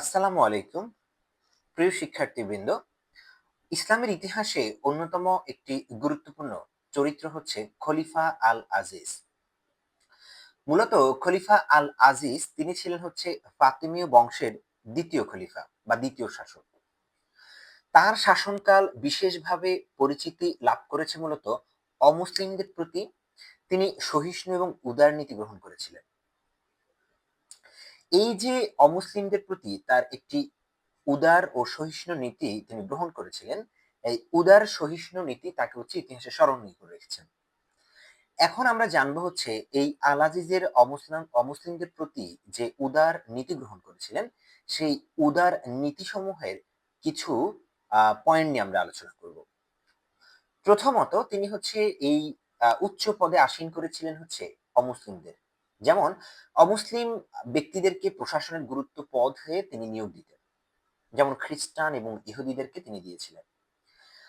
আসসালামু আলাইকুম, প্রিয় শিক্ষার্থীবৃন্দ। ইসলামের ইতিহাসে অন্যতম একটি গুরুত্বপূর্ণ চরিত্র হচ্ছে খলিফা আল আজিজ মূলত খলিফা আল আজিজ তিনি ছিলেন হচ্ছে ফাতিমীয় বংশের দ্বিতীয় খলিফা বা দ্বিতীয় শাসক। তার শাসনকাল বিশেষভাবে পরিচিতি লাভ করেছে মূলত অমুসলিমদের প্রতি। তিনি সহিষ্ণু এবং উদার নীতি গ্রহণ করেছিলেন। এই যে অমুসলিমদের প্রতি তার একটি উদার ও সহিষ্ণু নীতি তিনি গ্রহণ করেছিলেন, এই উদার সহিষ্ণু নীতি তাকে হচ্ছে ইতিহাসে স্মরণীয় করে রেখেছেন। এখন আমরা জানব হচ্ছে এই আলাজিজের অমুসলিম, অমুসলিমদের প্রতি যে উদার নীতি গ্রহণ করেছিলেন, সেই উদার নীতিসমূহের কিছু পয়েন্ট নিয়ে আমরা আলোচনা করব। প্রথমত তিনি হচ্ছে এই উচ্চ পদে আসীন করেছিলেন হচ্ছে অমুসলিমদের। যেমন, অমুসলিম ব্যক্তিদেরকে প্রশাসনের গুরুত্ব পদ হয়ে তিনি নিয়োগ দিতেন। যেমন খ্রিস্টান এবং ইহুদিদেরকে তিনি দিয়েছিলেন।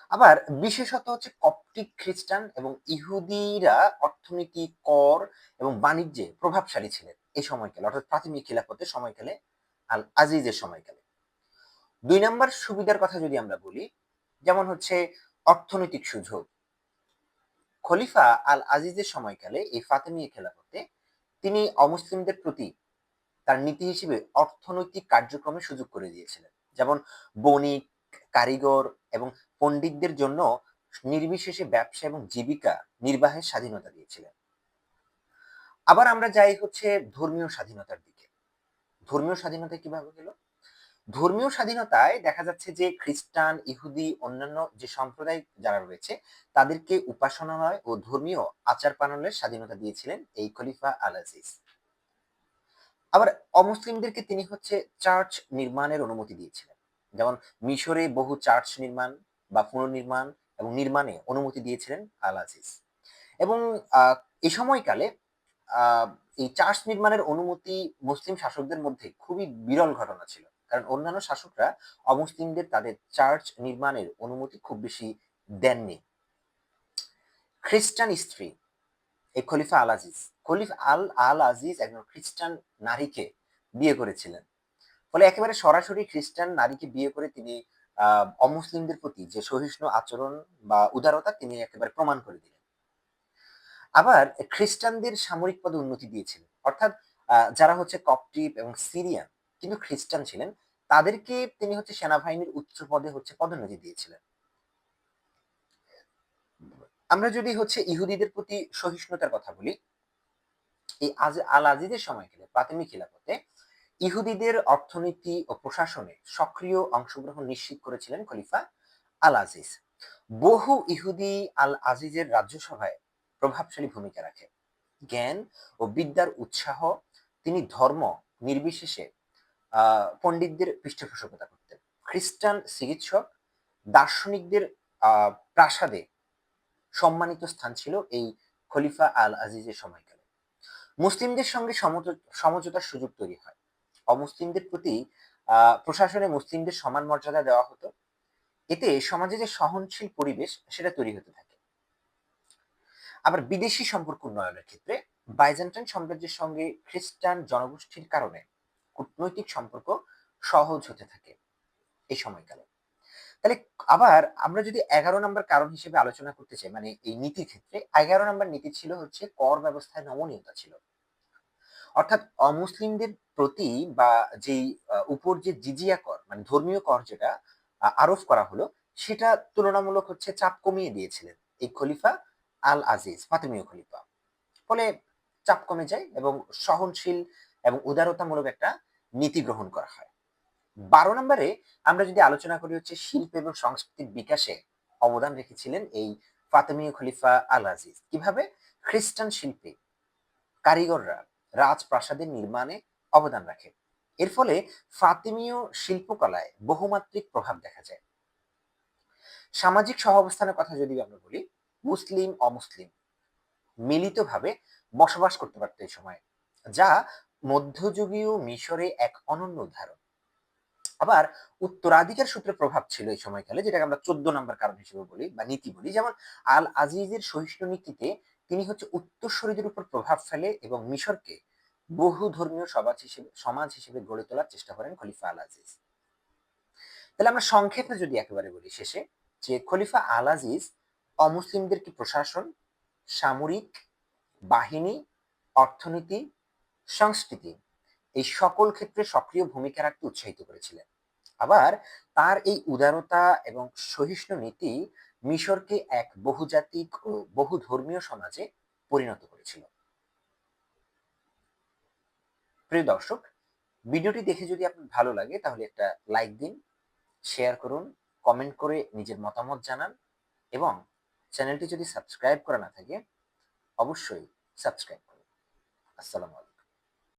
আবার বিশেষত হচ্ছে কপটিক খ্রিস্টান এবং ইহুদিরা অর্থনীতি, কর এবং বাণিজ্যে প্রভাবশালী ছিলেন এই সময়কালে, অর্থাৎ প্রাথমিক খিলাফতের সময়কালে, আল আজিজের সময়কালে। দুই নম্বর সুবিধার কথা যদি আমরা বলি, যেমন হচ্ছে অর্থনৈতিক সুযোগ। খলিফা আল আজিজের সময়কালে এই ফাতেমীয় খেলাফতে তিনি অমুসলিমদের প্রতি তার নীতি হিসেবে অর্থনৈতিক কার্যক্রমে সুযোগ করে দিয়েছিলেন। যেমন বণিক, কারিগর এবং পণ্ডিতদের জন্য নির্বিশেষে ব্যবসা এবং জীবিকা নির্বাহের স্বাধীনতা দিয়েছিলেন। আবার আমরা যাই হচ্ছে ধর্মীয় স্বাধীনতার দিকে। ধর্মীয় স্বাধীনতা কীভাবে গেল? ধর্মীয় স্বাধীনতায় দেখা যাচ্ছে যে খ্রিস্টান, ইহুদি, অন্যান্য যে সম্প্রদায় যারা রয়েছে, তাদেরকে উপাসনালয় ও ধর্মীয় আচার পালনের স্বাধীনতা দিয়েছিলেন এই খলিফা আল আজিজ। আবার অমুসলিমদেরকে তিনি হচ্ছে চার্চ নির্মাণের অনুমতি দিয়েছিলেন। যেমন মিশরে বহু চার্চ নির্মাণ বা পুনর্নির্মাণ এবং নির্মাণে অনুমতি দিয়েছিলেন আল আজিজ। এবং এই সময়কালে এই চার্চ নির্মাণের অনুমতি মুসলিম শাসকদের মধ্যে খুবই বিরল ঘটনা ছিল। কারণ অন্যান্য শাসকরা অমুসলিমদের তাদের চার্চ নির্মাণের অনুমতি খুব বেশি দেননি। খ্রিস্টান স্ত্রী, এই খলিফা আল আজিজ। খলিফ আল আল আজিজ একজন খ্রিস্টান নারীকে বিয়ে করেছিলেন। ফলে একেবারে সরাসরি খ্রিস্টান নারীকে বিয়ে করে তিনি অমুসলিমদের প্রতি যে সহিষ্ণু আচরণ বা উদারতা তিনি একেবারে প্রমাণ করে দিলেন। আবার খ্রিস্টানদের সামরিক পদে উন্নতি দিয়েছিলেন। অর্থাৎ যারা হচ্ছে কপটিভ এবং সিরিয়ান কিন্তু খ্রিস্টান ছিলেন, তাদেরকে তিনি হচ্ছে সেনাবাহিনীর উচ্চ পদে হচ্ছে পদোন্নতি দিয়েছিলেন। আমরা যদি হচ্ছে ইহুদিদের প্রতি সহিষ্ণুতার কথা বলি, এই আজ আল আজিজের সময়কালে প্রাথমিক খিলাফতে ইহুদিদের অর্থনীতি ও প্রশাসনে সক্রিয় অংশগ্রহণ নিশ্চিত করেছিলেন খলিফা আল আজিজ। বহু ইহুদি আল আজিজের রাজ্যসভায় প্রভাবশালী ভূমিকা রাখে। জ্ঞান ও বিদ্যার উৎসাহ, তিনি ধর্ম নির্বিশেষে পণ্ডিতদের পৃষ্ঠপোষকতা করতেন খ্রিস্টান চিকিৎসক দার্শনিকদের প্রাসাদে সম্মানিত স্থান ছিল এই খলিফা আল আজিজের সময়কালে। মুসলিমদের সঙ্গে সমঝোতার সুযোগ তৈরি হয়। অমুসলিমদের প্রতি প্রশাসনে মুসলিমদের সমান মর্যাদা দেওয়া হতো। এতে সমাজে যে সহনশীল পরিবেশ সেটা তৈরি হতে থাকে। আবার বিদেশি সম্পর্ক উন্নয়নের ক্ষেত্রে বাইজেন্টাইন সাম্রাজ্যের সঙ্গে খ্রিস্টান জনগোষ্ঠীর কারণে কূটনৈতিক সম্পর্ক সহজ হতে থাকে এই সময়কালে। তাহলে আবার আমরা যদি এগারো নম্বর কারণ হিসেবে আলোচনা করতে চাই মানে এই নীতির ক্ষেত্রে, এগারো নম্বর নীতি ছিল হচ্ছে কর ব্যবস্থায় নমনীয়তা ছিল। অর্থাৎ অমুসলিমদের প্রতি বা যেই উপর যে জিজিয়া কর মানে ধর্মীয় কর যেটা আরোপ করা হলো, সেটা তুলনামূলক হচ্ছে চাপ কমিয়ে দিয়েছিলেন এই খলিফা আল আজিজ ফাতেমীয় খলিফা। ফলে চাপ কমে যায় এবং সহনশীল এবং উদারতামূলক একটা নীতি গ্রহণ করা হয়। বারো নম্বরে আমরা যদি আলোচনা করি হচ্ছে শিল্প এবং সংস্কৃতির বিকাশে অবদান রেখেছিলেন এই ফাতেমীয় খলিফা আল আজিজ কীভাবে? খ্রিস্টান শিল্পে কারিগররা রাজপ্রাসাদের নির্মাণে অবদান রাখে। এর ফলে ফাতিমীয় শিল্পকলায় বহুমাত্রিক প্রভাব দেখা যায়। সামাজিক সহাবস্থানের কথা যদি আমরা বলি, মুসলিম, অমুসলিম মিলিতভাবে বসবাস করতে পারত এই সময়, যা মধ্যযুগীয় মিশরে এক অনন্য উদাহরণ। আবার উত্তরাধিকার সূত্রে প্রভাব ছিল এই সময়কালে, যেটাকে আমরা চোদ্দ নম্বর কারণ হিসেবে বলি বা নীতি বলি। যেমন আল আজিজের সহিষ্ণু নীতিতে তিনি হচ্ছে উত্তরসূরিদের উপর প্রভাব ফেলে এবং মিশরকে বহু ধর্মীয় সমাজ হিসেবে সমাজ হিসেবে গড়ে তোলার চেষ্টা করেন খলিফা আল আজিজ তাহলে আমরা সংক্ষেপে যদি একেবারে বলি শেষে, যে খলিফা আল আজিজ অমুসলিমদেরকে প্রশাসন? সামরিক বাহিনী, অর্থনীতি সংস্কৃতি এই সকল ক্ষেত্রে সক্রিয় ভূমিকা রাখতে উৎসাহিত করেছিলেন। আবার তার এই উদারতা এবং সহিষ্ণু নীতি মিশরকে এক বহুজাতিক ও বহু ধর্মীয় সমাজে পরিণত করেছিল। প্রিয় দর্শক, ভিডিওটি দেখে যদি আপনার ভালো লাগে, তাহলে একটা লাইক দিন, শেয়ার করুন, কমেন্ট করে নিজের মতামত জানান এবং চ্যানেলটি যদি সাবস্ক্রাইব করা না থাকে, অবশ্যই সাবস্ক্রাইব করুন। আসসালামু আলাইকুম।